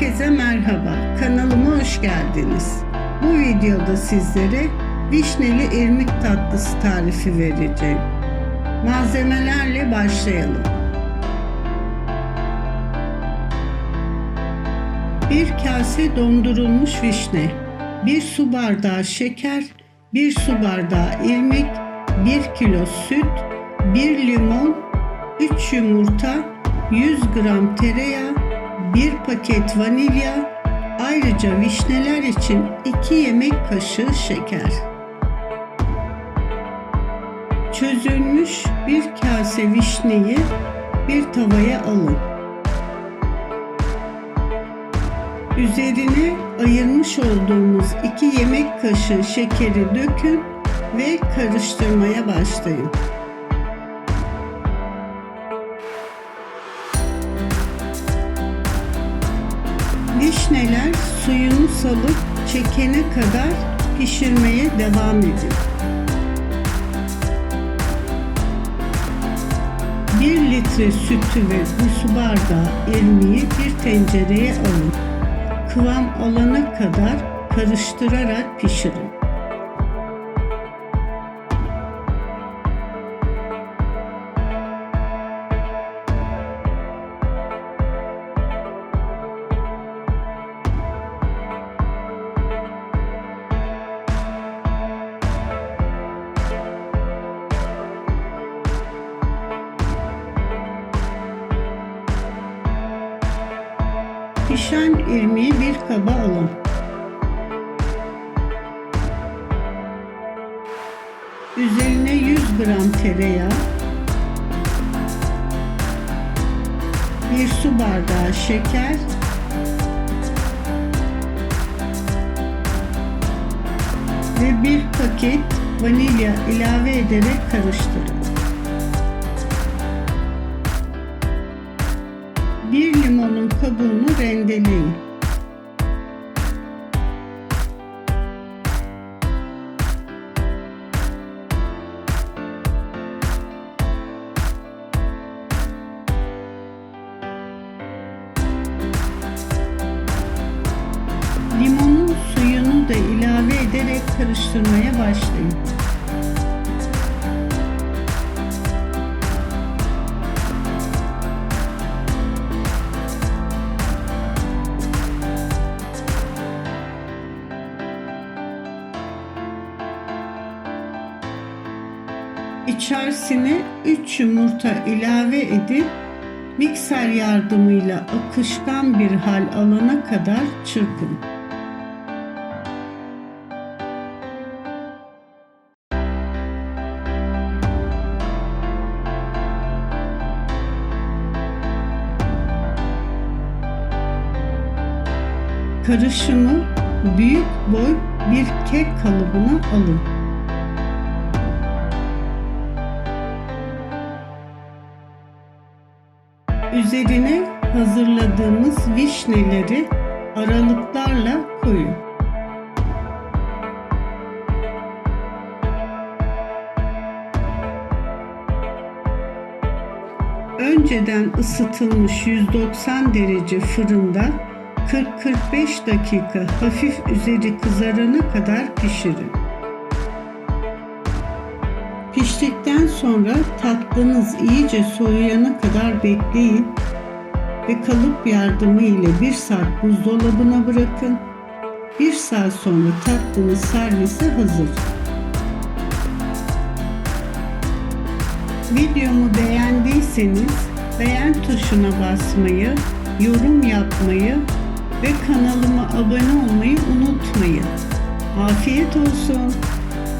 Herkese merhaba, kanalıma hoş geldiniz. Bu videoda sizlere vişneli irmik tatlısı tarifi vereceğim. Malzemelerle başlayalım. Bir kase dondurulmuş vişne, bir su bardağı şeker, bir su bardağı irmik, bir kilo süt, bir limon, 3 yumurta, 100 gram tereyağı, 1 paket vanilya, ayrıca vişneler için 2 yemek kaşığı şeker. Çözülmüş bir kase vişneyi bir tavaya alın. Üzerine ayırmış olduğumuz 2 yemek kaşığı şekeri dökün ve karıştırmaya başlayın. Vişneler suyunu salıp çekene kadar pişirmeye devam edin. 1 litre sütü ve bir su bardağı irmiği bir tencereye alın. Kıvam alana kadar karıştırarak pişirin. Pişen irmiği bir kaba alın. Üzerine 100 gram tereyağı, bir su bardağı şeker, ve bir paket vanilya ilave ederek karıştırın. Limonun kabuğunu rendeleyin. Limonun suyunu da ilave ederek karıştırmaya başlayın. İçerisine 3 yumurta ilave edip mikser yardımıyla akışkan bir hal alana kadar çırpın. Karışımı büyük boy bir kek kalıbına alın. Üzerine hazırladığımız vişneleri aralıklarla koyun. Önceden ısıtılmış 190 derece fırında 40-45 dakika hafif üzeri kızarana kadar pişirin. Piştikten sonra tatlınız iyice soğuyana kadar bekleyin ve kalıp yardımı ile bir saat buzdolabına bırakın. Bir saat sonra tatlınız servise hazır. Videomu beğendiyseniz beğen tuşuna basmayı, yorum yapmayı ve kanalıma abone olmayı unutmayın. Afiyet olsun.